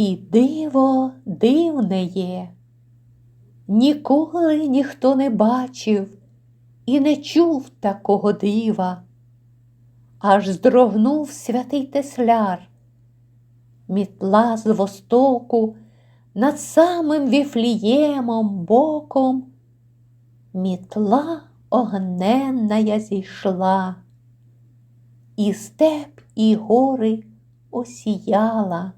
І диво дивне є. Ніколи ніхто не бачив і не чув такого дива. Аж здрогнув святий тесляр. Мітла з востоку над самим віфліємом боком. Мітла огненная зійшла, і степ, і гори осіяла.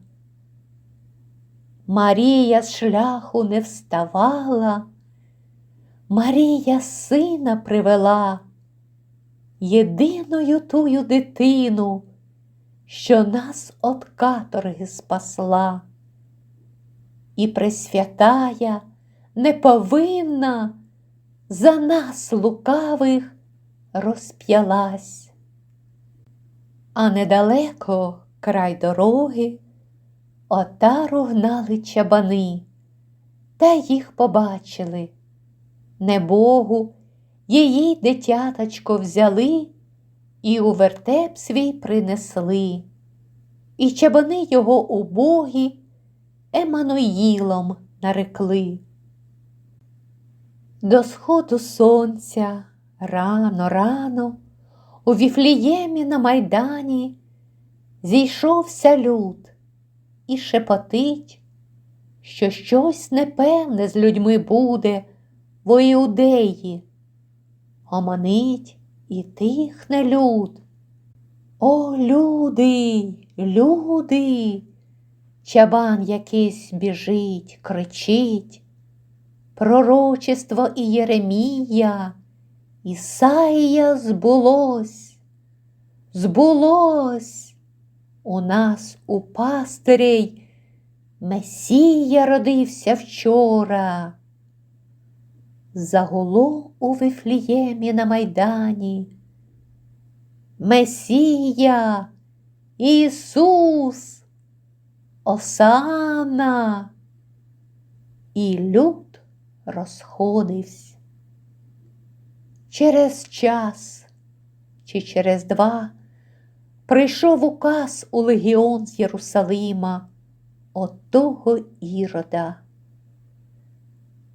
Марія з шляху не вставала, Марія сина привела, єдиною тую дитину, що нас от каторги спасла. І пресвятая не повинна за нас лукавих розп'ялась. А недалеко край дороги отару гнали чабани, та їх побачили. Небогу її дитяточко взяли і у вертеп свій принесли, і чабани його убогі Еммануїлом нарекли. До сходу сонця рано, рано у Віфліємі на майдані зійшовся люд і шепотить, що щось непевне з людьми буде в Іудеї. Оманить і тихне люд. О, люди, люди, чабан якийсь біжить, кричить. Пророчество і Єремія, Ісаїя збулось, збулось. У нас у пастирей Месія родився вчора. Загуло у Вифліємі на майдані. Месія, Ісус, Осана, і люд розходився. Через час чи через два прийшов указ у легіон з Єрусалима от того ірода.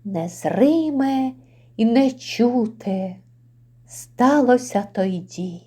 Незриме і нечуте сталося той дій.